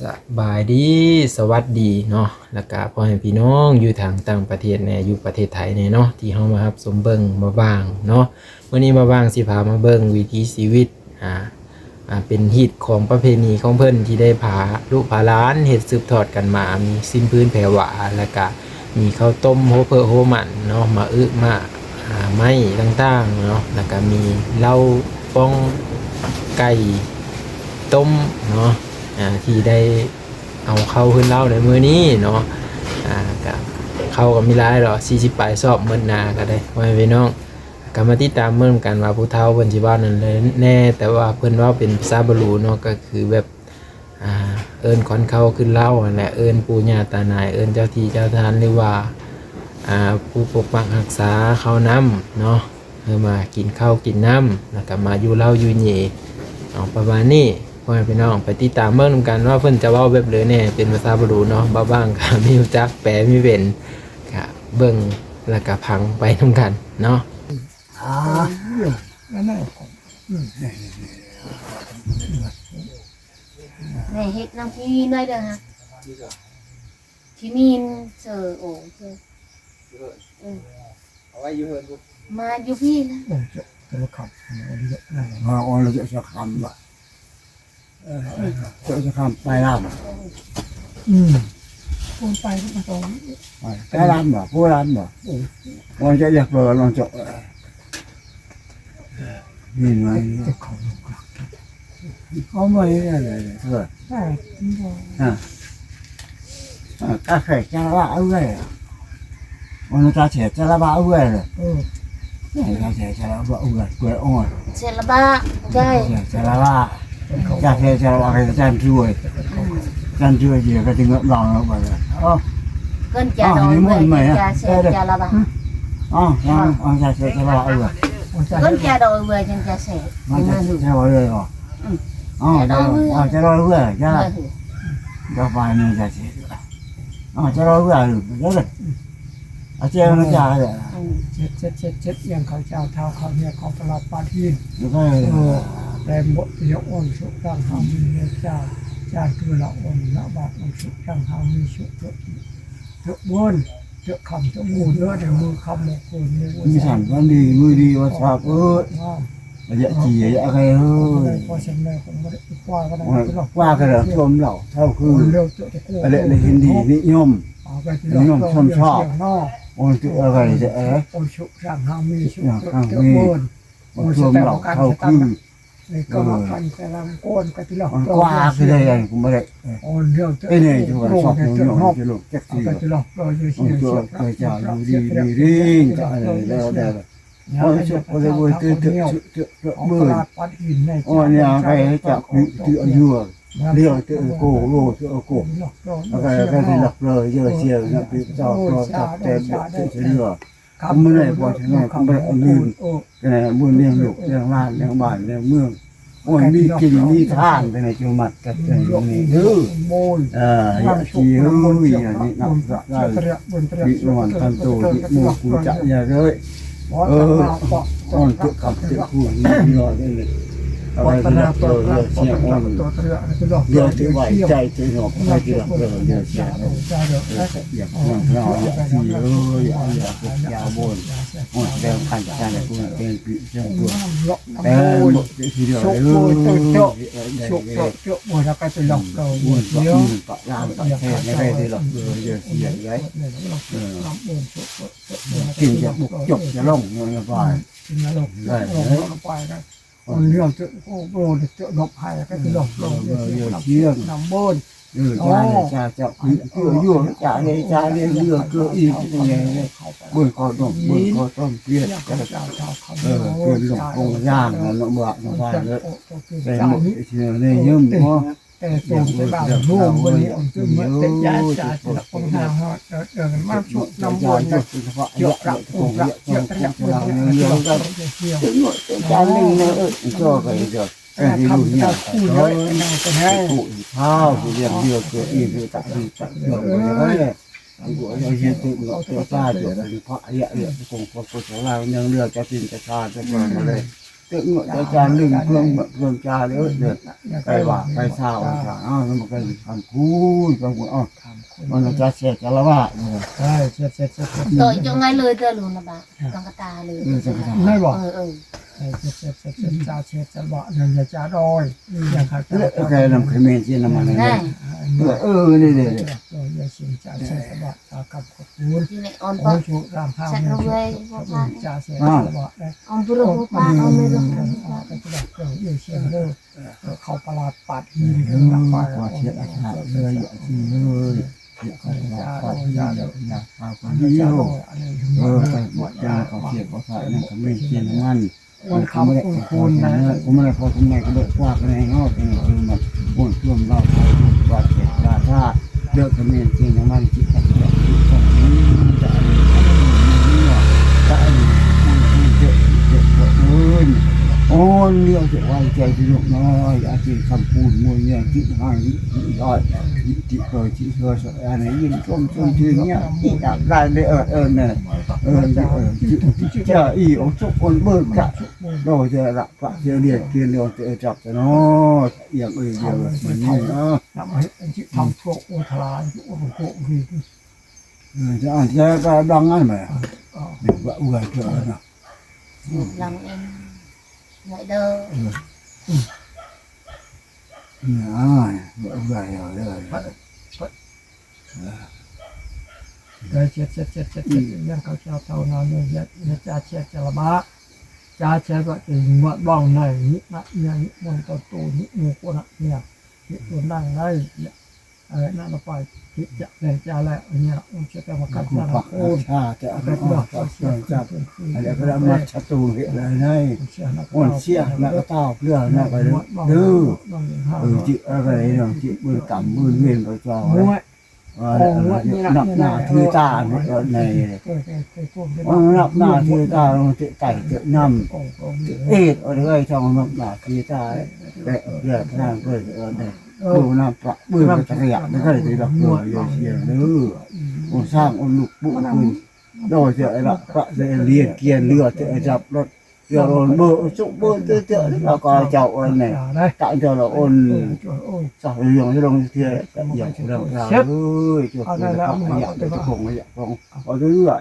สบายดี สวัสดีเนาะ แล้วก็พ่อแม่พี่น้องอยู่ทางต่างประเทศแน่อยู่ประเทศไทยแน่เนาะที่เฮามาครับสมเบิงมาบ้างเนาะวันนี้มาบ้างสิพามาเบิงวิถีชีวิตอ่าอ่าเป็นฮิตของประเพณีของเพิ่นที่ได้พาลูกพาหลานเฮ็ดสืบทอดกันมา มีสิ้นพื้นแผ่วาแล้วก็มีข้าวต้มโฮเพอโฮมันเนาะมาอึมาอ่าไม้ต่างๆเนาะแล้วก็มีเหล้าป้องไก่ต้มเนาะ ที่ได้เอาเข้าขึ้นเล่าในมือนี้เนาะอ่ากับเข้ากับมิลายหรอสี่สิบปลายสอบเมื่อนาก็ได้ไว้พี่น้องกรรมาติตามเมื่อกันว่าผู้เฒ่าเพิ่นสิว่านั่นเลยแน่ แต่ว่าเพิ่นว่าเป็นภาษาบลูเนาะก็คือแบบอ่าเอิ้นขอนเข้าขึ้นเล่าแหละเอิ้นปู่ย่าตานายเอิ้นเจ้าที่เจ้าทานหรือว่าอ่าผู้ปกปักรักษาเขาน้ำเนาะเพื่อมากินข้าวกินน้ำแล้วก็มาอยู่เล่าอยู่หยีเอาประมาณนี้ พ่อแม่พี่น้องไปติดตามเมื่อนำกันว่าเพิ่นจะเว้าแบบเลยแน่เป็นภาษาบาลูเนาะบ้าบ้างก็มีรู้จักแปลมีเว้นก็เบิ่งแล้วก็พังไปนำกันเนาะอ่านั่นแหละ này hết năm khi nơi được hả thì min sợ ổ thôi เอาไว้อยู่เพิ่น mà dù phi là โอ้จะจะขับอันนี้นั่นแหละมาอ๋อเราจะจะคำว่ะเออ จะจะคำไปรำอืมคนไปก็มาตรงไปรำบ่ผู้รำบ่มันจะอยากเปิดลองจะนี่ไงเขาไม่อะไรเลยเถอะอะกาแฟจะละเอาไว้มันจะเฉดจะละบ้าเอาไว้เลยนี่ก็จะจะว่าอุดเปิดอ่อน sẽ là ba đây จะละว่า จะเทจะว่าให้จันช่วยจันช่วยเดี๋ยวก็จะเงาะลองแล้วไปเลยอ๋อ cơn cha À, đòi nhưng mà người mày à? cha Đây, sẽ đây. cha là ba อ๋ออ๋อจะจะจะว่าอุด cơn cha đòi người chân cha sẽ มันจะจะว่าเลยอ๋ออ๋อจะอ๋อจะรอเรื่อยจะ người thử จะไปนี่จะเสียอ๋อจะรอเรื่อยเดี๋ยวเลยอาเจ้ามันจะเลย ừ. เช็ดเช็ดเช็ดเช็ดเอียงเขาเจ้าเท้าเขาเนี่ยเขาตลอดปาทีนเดี๋ยวก็เออ แรงบดเยอะอ่อนสุร่างหามีเจ้าเจ้าคือละอ่อนละบาดอ่อนสุร่างหามีสุเยอะเยอะบนเยอะคำเยอะมูเยอะเดี๋ยวมือคำมือคนมือมีสั่นวันดีมือดีวันชอบเออว่าเยอะจียอะอะไรเฮ้ยพอฉันแม่ผมไม่ได้คว้าก็ได้ว่ากันเหรอชมเหล่าเท่าคือเร็วเจาะตะโกอะไรเลยเห็นดีนิยมเอาไปที่เราชอบโอ้ยอะไรจะเอ๊ะอ่อนสุร่างหามีสุอย่างข้างเยอะนี้บนมันชมเหล่าเท่าคือ ก็มากันแต่ละก้นไปที่เรามันกว้าคือได้ยังกูไม่ได้อ่อนเร็วเจาะไอ้เนี่ยตัวชอบเนี่ยโยเจาะนอกจะลูกแจ็คเอาซี่ไปที่เราเราอยู่มันเสียตัวเคยจะอยู่ดีดีดีก็อะไรแล้วแต่โอ้ยชุบก็เลยว่าตื่นตื่นตื่นตื่นเอามืตอลาดปัดหินในโอ้ยเนี่ยใครจับตื่นอยู่เรื่องตื่นโกโลตื่นโก้อะไรก็ได้หลับเลยเยอะเชียวนะพี่เจ้าก็จับเต็มตื่นเรือ ก็เอาเงินแต่บุญเลี้ยงลูกเลี้ยงล้านเลี้ยงบ้านเลี้ยงเมืองโอ้ยมีกินมีทานไปในจุมัดกันในนี้เด้อเอ่ออย่าขี้เฮ้ยอย่างนี้นับได้วิรวันทันโตวิโมกุจะอย่าเลยเออตอนตุกับเจ้าคูนี่รอได้เลย อะไรวัฒเรื่นาองตัวเรื่องตัวเสียงอ่อนตัวเรือคือหลอกเรื่องไหวใจที่หอกใจที่หลับเรื่องเรื่องเสียงจ้าเดี๋ยวอยากนั่งเราอยากขี้เฮ้ยอยากอยากยาวบนอ่อนแรงขันใจในกูเป็นปีเสียงตัวแต่โมยหมดทีเดียวเลยชุบหลอกเยอะโมยแล้วก็จะหลอกเราบุญเยอะปะยามปะแค่ไม่ได้ได้หรอกเออเยอะเสียไว้กินจะบุกจบจะล่องเงินไปกินแล้ว หลอกหลอกไปนะคนเรื่องจะโอ้โหจะหลบให้ก็คือหลอกหลอกเยอะน้ำบนเออจ้าเนี่ยจ้าจะคือคืออยู่จ้าเนี่ยจ้าเนี่ยเรือคืออีกอย่างเงี้ยบุญก็ต้องบุญก็ต้องเกลียดอยากจะจะเจ้าเจ้าเขาเออคือหลงคงย่างแล้วเนาะเมื่อมาไปเลยแต่แต่หมดเชื่อเนี่ยยืมเนาะ แต่ตัวจะบ้าร่วมวันนี้องค์จึงมันเป็นยาจ่าจะคงหาฮอดเดินมาชุดน้ำบนเยนะอะเฉพาะเยเยอะอะระคอุงระเยอะเยคอะงระเยเยอะอะเยอะเยอะถึงหมดจานนึงเนี่ยเออก็ไปเยอะแต่ที่รู้เนี่ยคู่เลยนั่งกันให้ cụ thao thì liền đưa cửa in đưa tại đi tại đường của nó đấy của nó hiện tự nó tự ta được thì phạ hiện hiện cùng có có cháu lao nhân đưa cho tin cho cha cho con nó đây เตะเงาะจะจานลึ ตึงอาจารย์ดึงเครื่องเครื่องจาเรื่องเด็ดไปว่าไปเศร้าเศร้าอ้วมันก็ทำคูนทำคูนอ้าวมันจะเสียจะละว่าใช่เสียเสียเสียต่อยยังไงเลยเดือดรู้นะบ้าสังกตาเลยไม่บอกเออ เจ็บเสียเจ็บจ่าเสียจะเบ่ะเนี่ยจ่าดอยอย่างขาดจ่าดอย cái làm cái men gì làm mà นั่น này เด็อยอย่าเสียงจ่าเช็ดจะเบาะจ่ากับขอบคุณอยู่ในออนโอ้ปะชูรามห้ามเนี่ยจ่าเสียจะเบาะได้ ออนบุรุษปะออมไม่รู้เขาประหลาดปัดหินขึ้นมาปา quả thiệt là hại người vậy thì người thiệt là hại quả ra được nhà vào quả đi rồi ừ phải bỏ ra có thiệt có hại làm cái men gì làm ăn วันคำคูณคุณนะผมไม่ได้พอคุณแม่ก็เลิกว่ากันให้งอกเองคือมันบ่นเรื่อมเราไวัดเด็ดดาท่าเลิกกันเองจริงมันจิตใจเลิกจิตใจ con liệu thì quay trời thì dụng nó đã chỉ cầm phun môi nhà chị hàng chị rồi chị chị cười chị cười sợ anh ấy nhìn con con chân nhá. Chị đã ra để ở ở nè ở chị chờ y ông chúc con bơ cả. Rồi giờ lại phải giờ điện tiền liền để chọc cho nó yên ơi giờ mình nhìn nó làm hết anh chị thầm ừ. thuộc ô thà anh chị ô thuộc gì người ta ăn ra đang ăn mà? Vợ người chờ nào làm em vậy đâu rồi vợ về rồi rồi vợ vợ đây chết chết chết chết chết nhân cao treo tàu nó như nhất nhất cha chết cha là ba cha chết vợ thì mượn bòng này nhịn nặng nhà nhịn mồm tàu tù nhịn mồm của nặng nhà nhịn mồm đang đây อะไรนั่นไปพิจารณาแล้วเนี่ยอุจจาระกัดนะโอ้ชาจะอะไรก็จับอะไรก็ได้มาชะตูเหตุอะไรให้อ่อนเสียนักเต้าเพื่อนักไปดื้อเออจิอะไรเนาะจิมือกำมือเวียนไปเจ้าหนักหน้าทือตาในหนักหน้าทือตาลงจะไต่จะนำเอ็ดอะไรทองหนักหน้าทือตาแต่เรื่องนั่งเกิดอะไร ดูหน้าปลาเบื่อไปะเกียบไม่ได้ตีดอกเบื่อเลยเสียเนื้อโอ้สร้างอนุปุ่บคืนดอยเสียละปะเสียเลียนเกียนเรือเสีจับรถเดี๋ยวเราเบื่อจุเบอร์เตี้ยเตี้ยเราก็เจ้าอันี่ยตั้งเจ้าเราอันสาวยองที่ลงเที่ยวอย่างเราเฮ้ยจุดนี้เราอยากจะคงอยากคงเอาเรื่อย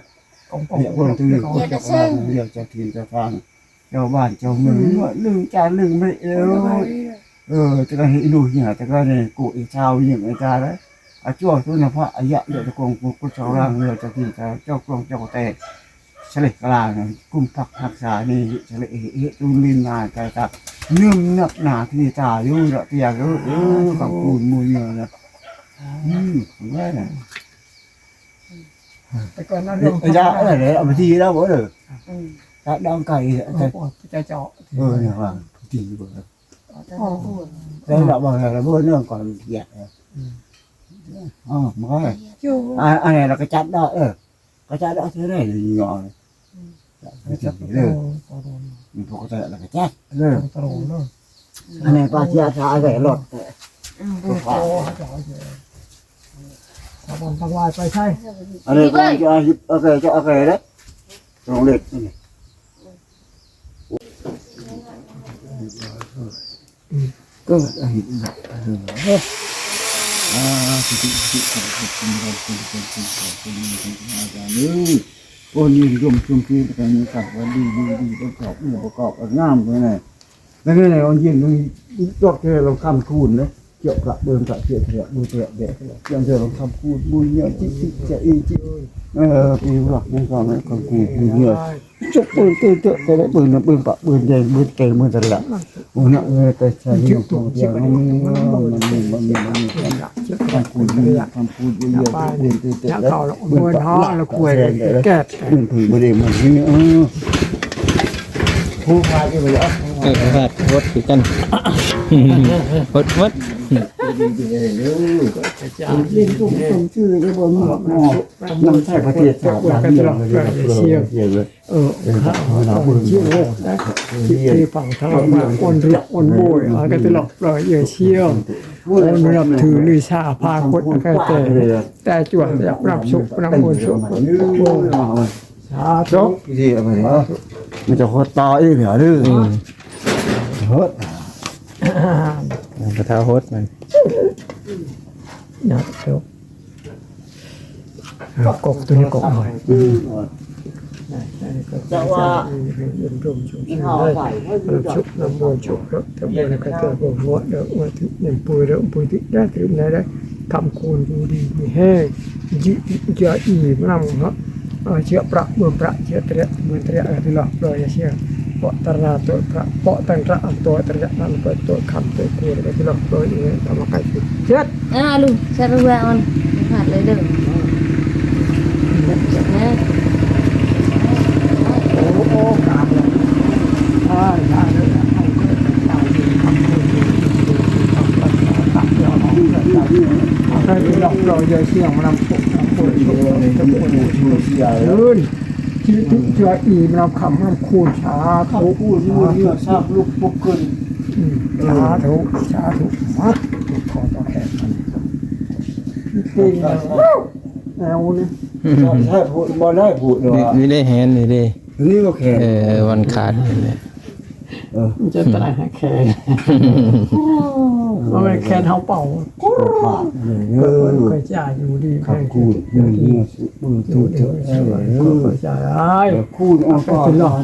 อยากคงตื่นคนจะฟังเรียกจะกินจะฟังเจ้าบ้านเจ้าเมืองหนึ่งจานหนึ่งไม่เอ้ย เออจะกันอีลูเนี่ยจะกันเนี่ยกูอีชาวเนี่ยไอ้กาเลยอาชั่วตัวนพ่ออายะเดี๋ยวจะกงกูชาวร่างเรือจะกินจะเจ้ากรงเจ้าเตะเฉลี่ยกลางกุ้มพักพักษานี่เฉลเอเอตุลินนาใจตักยืมนักหนาที่ตาอยู่ระเตียกเออเออกับปูนมูเยอะนะอืมไม่นะแต่ก่อนนั้นเราไะอะเลยเอาไปทีแล้วบ่เลยตาดองไก่แต่เจาะเออเนี่ยว่าทีบ่ Ờ. đây là bảo là buôn nó còn dạ. Ờ, mà cái à, à này là cái chát đó, ờ. Ừ. Cái chát đó thế này nhỏ này. Dạ, cái chát đó. Mình phải có thể là cái chát. Ừ. Rồi. Anh à, này ba chia ra rẻ lột, Ừ, còn thằng ngoài phải thay. À, ở đây con cho hip ở về cho ở về đấy rồng liệt này. ก็อหินดับเถอะอาสุขิสุขขอบคุณขอบคุณขอบคุณขอบคุณอาจารย์เอ้ยโอ้ยรวมรวมที่ประการนี้กับว่าดีดีดีประกอบประกอบงามเลยไงแล้วไงเราเยี่ยมตรงนี้ตัวเจอเราข้ามคูนเนาะ กี่ยวกับเบิ่งกับเกี่ยวเถื่อมือเถื่อเด็กเกี่ยวเถื่อลองคำพูดบุญเยอยจิ๊กจิ๊กจะอีจิ๊กเออปืนหลักมึงก็ไม่กังกูปืนเยอะจุกปืนตื่นเตนแต่ได้ปืนนะปืนปะปืนใหญ่ปืนเตะมือแต่ละโอ้นะเออแต่ใช้ยิงตัวเดียวมันมันมันมันมันคำพูดเยอะคำพูดเยอะปืนตื่นเตะแล้วปืนปะหลักแก่ปืนปืนบริเวณมันนี่เออผู้ชายก็ไปแล้วเออพลาดวดกันวดวดเรียนตุ้มตุ้งชื่อได้บนหมอกหมอกนำใช้ประเทศชาติานเมืองเลยเชียวเออข้าวเชี่ยวนะที่ฝั่งทางมาอ่อนเรืออ่อนโบยอากาศตลอดเลยเอเชียวเรานับถือลือชาพาคนแต่แต่จวนอยากรับสุขนำบุญสุขสาธุที่อะไรมันจะโคตรต่ออีกเหรอดื้อ ฮ้ยกระเท้าโฮดมันนะเดี๋ยวเอากบตัวนี้กบหน่อยแต่ว่าเย็นร่มชุ่มที่ชื่นเขาเลยใส่ให้เราชุบน้ำมันชุบแล้วทำบุญกระเทือนหัวเดี๋ยวมาถึงหนึ่งปุยแล้วปุยที่ได้ถึงไหนได้ทำคูณดูดีมีแห้งยิ่งจะอีมนำเนาะเชื่อประเมื่อประเชื่อเตระเมื่อเตระอะไรหรอกโดยเชื่อ เพาะตระตัวพระเพาะตั้งระตัวตระนั่นก็ตัวคำตัวคูณอะไรหรอกโดยนี้ทำมาใครเชื่ออ่าลูกสรุปว่าออนขาดเลยเด้อจับแม่โอ้โหกราบเลยอ่าได้เลยเอาเกิดตายดีทำบุญดีทำปัญญาตักเดียวของเกิดตายดีใครที่หลอกเราจะเสี่ยงมานำสุขนำบุญสุขนำบุญชูเสียแล้วลื่นชีวิ ตเชื่ออีมนำคำนำคูณสาธุพูดพูดเนื้อทราบลูกปุ๊บขึ้นช้าทุกช้าทุกมัดขอต่อแขกมันจริงนะแนวนี้ใช่พูดบ่ได้พูดหรอนี่ได้แฮนนี่ได้นี่ก็แข็งเออวันขาดนี่ จะตายให้แขนมันเป็นแขนเท้าเป่าขาดเลยเอเกิดอเคยจ่ายอยู่ดีขับคูดเนื้อเนื้อมืออตูยู่ดดีเถอะเออเคยจ่ายไอ้คูดออกก็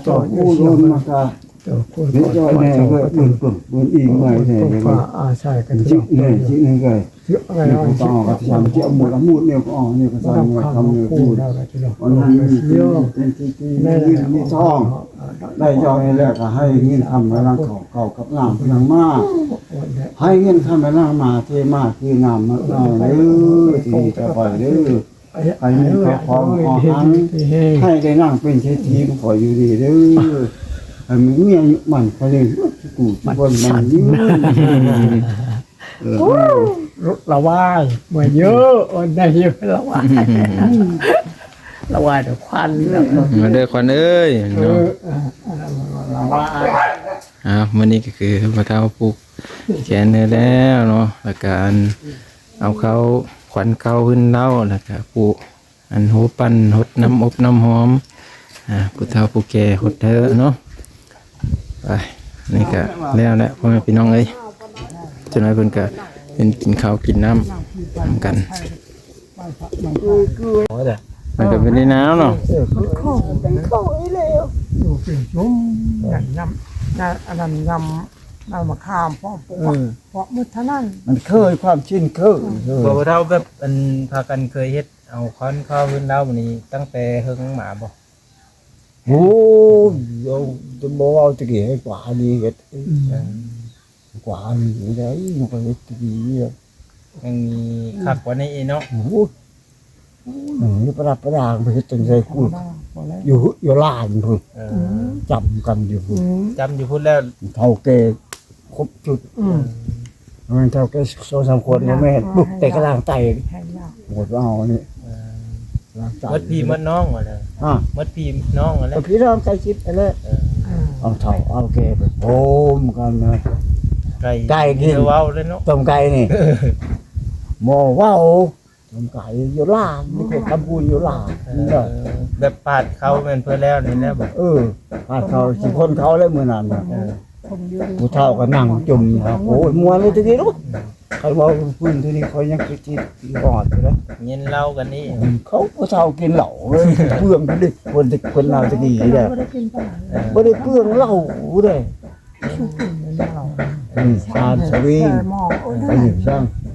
ต่อคูดลงมากะเดี๋ยวคุณนี่จอยแน่ก็ปืนปืนปืนอีกหน่อยแน่ก็ก็อาใช่กันจิแน่จินึงก็ เยอะอะไรนี่เนาะก็ต้องก็ทำจิเอาหมดเอาหมดเนี่ยก็อ๋อนี่ก็ต้องทำทำทำเนี่ยคู่พูดได้แล้วที่เราวันนั้นมีเยอะเป็นที่ที่มีมีทองได้จอยแล้วก็ให้เงินทำไว้ร่างเขาเขากับน้ำพลังมาให้เงินทำไว้ร่างมาเทมาคือน้ำมาเอาเด้อที่จะไปเด้อให้มีแค่ของขอหังให้ได้นั่งเป็นเศรษฐีขออยู่ดีเด้อให้มีเมียอายุมันเขาเลยกูทุกคนมันยืนเออ รถละวายมาเยอะอันได้เยอะละวายละวายเดี๋ยวควันแล้วก็มาเด้อควันเอ้ยเอเนาะอละวายอ่ามื้อนี้ก็คือพระเท้าปลูกแขนเนื้อแล้วเนาะแล้วก็อันเอาเขาขวัญเขาขึ้นเล่าแล้วก็ปลูกอันโหปั้นหดน้ำอบน้ำหอมอ่าผู้เฒ่าผู้แก่หดเถอะเนาะไปนี่ก็แล้วแหละพ่อแม่พี่น้องเอ้ยจนนั้นเพิ่นก็ เป็นกินข้าวกินน้ำทำกันมันก็เป็นในน้ำเนาะอยู่เป็นชุ่มอย่างยำยำอันนั้นยำน้ำมะขามเพราะเพราะมืดเท่านั้นมันเคยความชินเคยบ่เท่าแบบอันพากันเคยเฮ็ดเอาค้อนข้าวขึ้นเล่ามื้อนี้ตั้งแต่เฮิงหมาบ่โอ้ยเอาจะบอกเอาตะกี้ให้กว่านี้เฮ็ด กว่านี้ได้มันก็เฮ็ดตะกี้เนี่ยยังมีคักกว่านี้อีกเนาะโอ้โหนี่ประดับประดางไปเฮ็ดจังไดกูพอแล้วอยู่อยู่ลานพุ่นเออือมจำกันอยู่พุ่นจำอยู่พุ่นแล้วเท่าแก่ครบจุดอืมมันเท่าแก่สองสามคนเนี่ยแม่นปุ๊บแต่กำลังไตให้ยากหมดเอานี่เออล้างไตมดพี่มดน้องว่าแล้วอะมดพี่น้องว่าแล้เอาวพี่น้องใกล้ชิดไปเลยเอออ่าเอาเท่าเอาแก่ไปโอ้มกันนะ ไก่ไก่กิน เดี๋ยวเว้าเลยเนาะต้มไก่นี่ หมอว่าวต้มไก่อยู่ล่างนี่ก็ทำบุญอยู่ล่างเอนี่อก็แบบปาดเขาแม่นเพื่อแล้วนี่แหละบ่เออพาดเขาสิคนเขาเลยมื้อนั้นน่ะเออคนเยอะผู้เฒ่าก็นั่งจุ่มครับโอ้ยมวนเลยทีนี้ลูกใครบอกพื้นที่นี่เขายังคิดที่อ่อนอยู่นะเย็นเล่ากันนี่เขาผู้เฒ่ากินเหล้าเลยเปลืองดิคนเด็กคนเราจะดีเลยไม่ได้กินปลาเออไม่ได้เปลืองเหล้าเลยชุบกินในเราอืมทานสวิงมองโอ้ย ไปหยิบช่างอันนั้นเนี่ยว่าคุยอย่างอื่นอ๋อโอ้ไปสิยินเอากระดาษเดียวได้ไหมเนี่ยบังเออ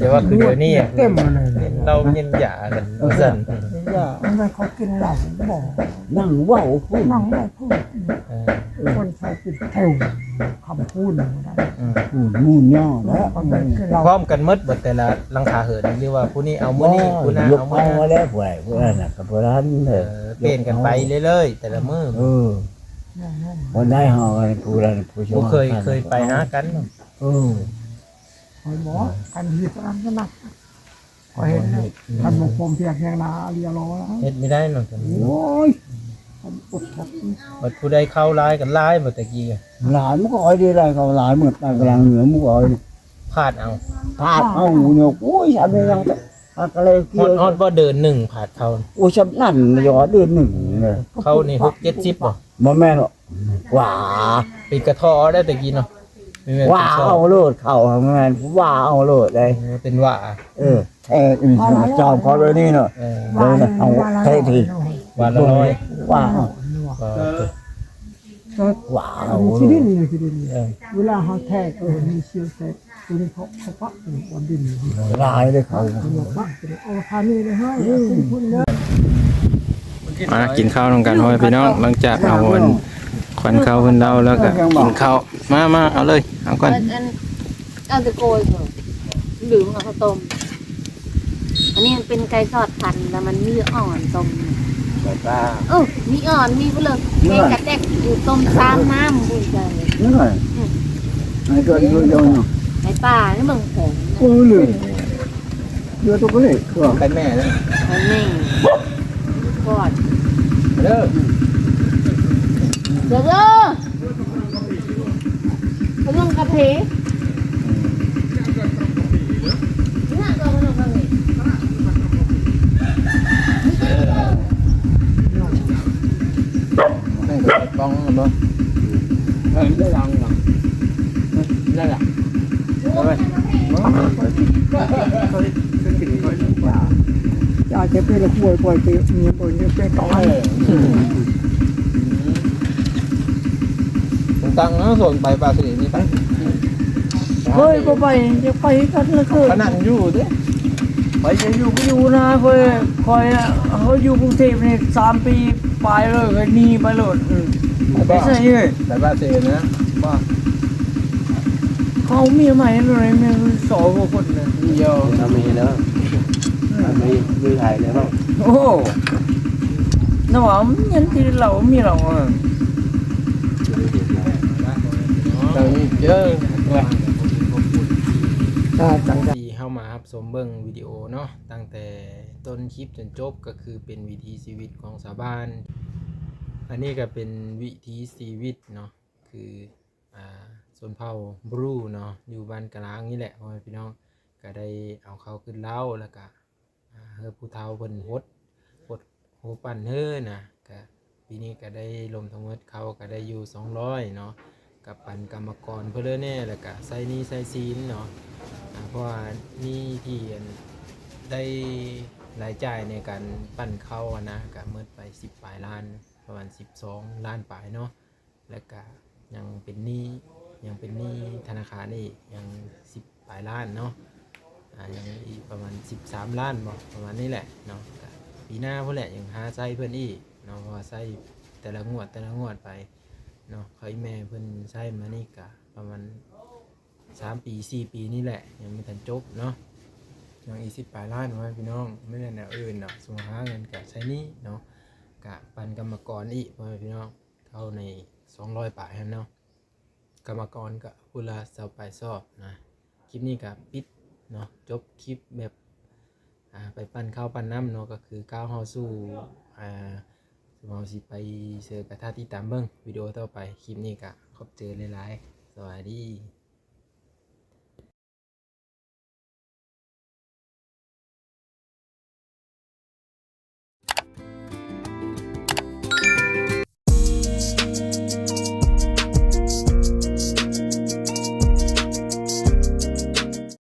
จะว่าคือเดี๋ยวนี้อะเต็มมาเลยเย็นเราเย็นหยากันว่าซั่นมันไม่เขากินเหล้าบอกนั่งว่าวพูดนั่งได้พูดเออคนใช้ปิดเทวคำพูดไม่ได้อืมพูดมูนย่อแล้วคนไปกินเหล้าพร้อมกันหมดบ่แต่ละหลังคาเหินหรือว่าผู้นี้เอามื้อนี้ผู้นั้นยกเอามื้อเอานั้นมาแล้วผู้ใดผู้นั้นน่ะกับผู้นั้นเอเนี่ยอเปลี่ยนกันไปเรื่อยๆแต่ละมื้อเออ คนได้หอกันผู้นั้นผู้ชบ่เคยเคยไปหากันเนาะเออคอยบอกกันทีตอนนั้นก็นักคอยเห็นกันบอกผมเพียงแค่นาเรียรอแล้วเฮ็ดไม่ได้เนาะโอ้ยบัดผู้ใดเข้าร้ายกันร้ายบ่ตะกี้อะหลานมันก็อ้อยดีไรเขาหลานเหมือนตากลางเหนือมันก็อ้อยพลาดเอาพาดเอาเนี่ยโอ้ยฉันไม่ยังอะไรฮเกี่อยวดฮอดว่าเดินหนึ่งผ่านเขา โอ้ชำนั่นยอเดือนหนึ่งเลยเขานี่หกเจ็ดสิบบ่บ่แม่นหรอกว่าปิดกระทอได้แต่กินเนาะไม่แม่นว่าเป็นซอเอาโลดเขาแม่นว่าเอาโลดเลย เออเป็นว่าเออแท้อีจอมเขาเลยนี่เนาะเออเออเอาแท้ทีวันละร้อยว่าเอา ก็ว่าเอาขี้ดินนี่ขี้ดินเออเวลาเขาแทกเออมีเชียวแทกตัวนี้เขาเขาปักบนดินลายเลยเขาเขาปักเอาพานี่เลยให้คุณเด้อมากินข้าวนำกันพ่อแม่พี่น้องหลังจากเอาวันขวัญข้าวเพิ่นเล่าแล้วก็กินข้าวมามาเอาเลยเอาก่อนอันอันอันตะโกยเหรอหรือเอาข้าวต้มอันนี้มันเป็นไก่ทอดพันธุ์แต่มันมีอ่อนต้มแต่ป้าเออมีอ่อนมีเปลือกแกงกระแดกอยู่ต้มซ้ำน้ำบุญใจนี่ไงไอ้ตัวนี้เดียวเนาะไก่ป่านี่มึงผงโอ้เลยเดี๋ยวตัวก็เลยเครื่องไปแม่แล้วไอ้แม่กอดเด้อเดี๋ยวเด้อขนมกะเพราเนี่ยตัวขนมกะเพรา แม่ก็ป้องบ่เออได้ดังบ่ได้ล่ะเอาไปอยากจะเป็นป่วยป่วยไปมีป่วยจะเป็นก่อนผมตั้งนะส่วนไปปลาสลิดนี่ไปเฮ้ยก็ไปจะไปกันเลยคือขนาดอยู่เด้ไปจะอยู่ก็อยู่นะคอยคอยเขาอยู่กรุงเทพนี่สามปีไปเลยก็หนีไปเลยไม่ใช่เลยไปปลาสลิดนะบ่เขาเมียใหม่เลย เมียสองกว่าคนเลยเดียวทำมีแล้วมีมีไทยแล้วโอ้น้ำหวานยันที่เรามีเราอะตอนนี้เจอว่าถ้าจังที่เข้ามาครับสมเบิ่งวิดีโอเนาะตั้งแต่ต้นคลิปจนจบก็คือเป็นวิถีชีวิตของชาวบ้าน อันนี้ก็เป็นวิถีชีวิตเนาะคืออ่าชนเผ่าบรูเนาะอยู่บ้านกลางนี่แหละพ่อแม่พี่น้องก็ได้เอาเขาขึ้นเล้าแล้วก็เฮอผู้เฒ่าเพิ่นฮดฮดโหปั่นเฮอนะก็ปีนี้ก็ได้ลมทั้งหมดเขาก็ได้อยู่ 200เนาะกับปันกรรมกรเพื่อแน่แล้วก็ใส่หนี้ใส่ซีนเนาะเพราะว่านี่ที่ได้รายจ่ายในการปั้นเข้าอะนะก็เมื่อไป 10ปลายล้าน ประมาณ 12 ล้านปลายเนาะแล้วก็ยังเป็นหนี้ยังเป็นหนี้ธนาคารนี่ยัง 10ปลายล้านเนาะอ่ายังอีกประมาณ 13 ล้านบ่ประมาณนี้แหละเนาะปีหน้าพวกแหละยังหาใช้เพื่อนอีกเนาะเพราะว่าใช้แต่ละงวดแต่ละงวดไปเนาะเขาอีแม่เพิ่อนใช้มานี่ก็ประมาณสามปีสี่ปีนี่แหละ ยังไม่ทันจบเนาะยังอีสิบปลายล้านไว้พี่น้องไม่ได้แนวอื่นเนาะสมหาเงินกะใช้หนี่เนาะ กะปันกรรมกรอีกพ่อแม่พี่น้องเข้าในสองร้อยปลาแล้วเนาะกรรมกรกะพุละเสาปลายซอบนะคลิปนี้กะปิดเนาะจบคลิปแบบไปปั้นข้าวปั้นน้ำเนาะก็คือก้าวเฮาสู่อ่าสมอาสิไปเสือกระทาที่ตามเบิ้งวิดีโอต่อไปคลิปนี้กะขอบเจอหลายๆสวัสดี